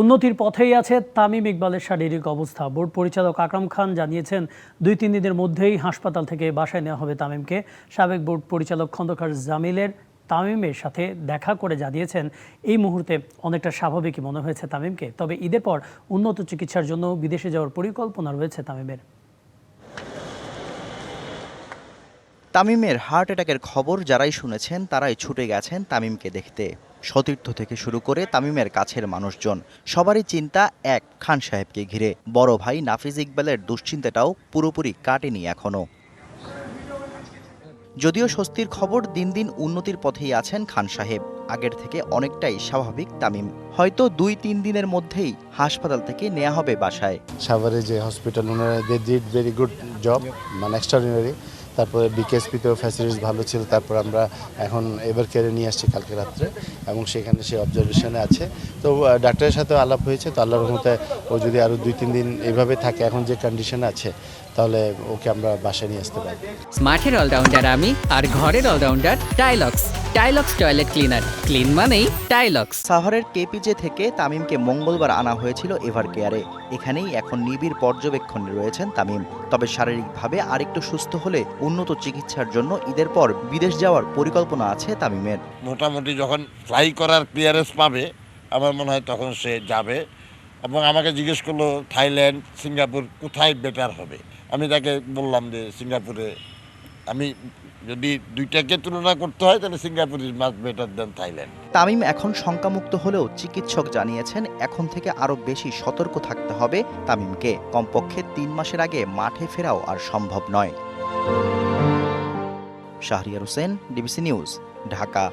উন্নতির পথেই আছে তামিম ইকবালের শারীরিক অবস্থা। বোর্ড পরিচালক আকরাম খান জানিয়েছেন, দুই তিন দিনের মধ্যেই হাসপাতাল থেকে বাসায় নেওয়া হবে তামিমকে। সাবেক বোর্ড পরিচালক খন্দকার জামিলের তামিমের সাথে দেখা করে জানিয়েছেন, এই মুহূর্তে অনেকটা স্বাভাবিকই মনে হয়েছে তামিমকে। তবে ঈদের পর উন্নত চিকিৎসার জন্য বিদেশে যাওয়ার পরিকল্পনা রয়েছে তামিমের। তামিমের হার্ট অ্যাটাকের খবর যারাই শুনেছেন, তারাই ছুটে গেছেন তামিমকে দেখতে। সতীর্থ থেকে শুরু করে তামিমের কাছের মানুষজন, সবারই চিন্তা এক খান সাহেবকে ঘিরে। বড় ভাই নাফিজ ইকবালের দুশ্চিন্তাটাও পুরোপুরি কাটেনি এখনও যদিও স্বস্তির খবর দিন দিন উন্নতির পথেই আছেন খান সাহেব, আগের থেকে অনেকটাই স্বাভাবিক তামিম। হয়তো দুই তিন দিনের মধ্যেই হাসপাতাল থেকে নেওয়া হবে বাসায়। সাভারে যে হসপিটাল ওনারা they did very good job মানে এক্সট্রাঅর্ডিনারি তারপরে বিকেএসপিতেও ফ্যাসিলিটিস ভালো ছিল, তারপর আমরা এখন এবার কেয়ারে নিয়ে আসছি কালকে রাত্রে এবং সেখানে সে অবজারভেশনে আছে। তো ডাক্তারের সাথে আলাপ হয়েছে, তো আল্লাহর মতে ও যদি আরও দুই, তিন দিন এভাবে থাকে, এখন যে কন্ডিশন আছে, তাহলে ওকে আমরা বাসায় নিয়ে আসতে পারি স্মার্টের অলরাউন্ডার আমি আর ঘরের allrounder Tylox Tylox toilet cleaner clean মানেই টাইলক্স সাভারের কেপিজে থেকে তামিমকে মঙ্গলবার আনা হয়েছিল এভার কেয়ারে এখানেই এখন নিবিড় পর্যবেক্ষণে রয়েছেন তামিম। তবে শারীরিকভাবে আরেকটু সুস্থ হলে উন্নত চিকিৎসার জন্য ঈদের পর বিদেশ যাওয়ার পরিকল্পনা আছে তামিমের। মোটামুটি যখন ফ্লাই করার ক্লিয়ারেন্স পাবে আমার মনে হয় তখন সে যাবে এবং আমাকে জিজ্ঞেস করল থাইল্যান্ড সিঙ্গাপুর কোথায় বেটার হবে? আমি তাকে বললাম যে সিঙ্গাপুরে আমি যদি দুইটাকে তুলনা করতে হয়, তাহলে Singapore is much better than Thailand. Tamim এখন শঙ্কামুক্ত হলেও চিকিৎসক জানিয়েছেন, এখন থেকে আরও বেশি সতর্ক থাকতে হবে তামিমকে। কমপক্ষে তিন মাসের আগে মাঠে ফেরাও আর সম্ভব নয়। Shahriar Hossain, DBC news, Dhaka.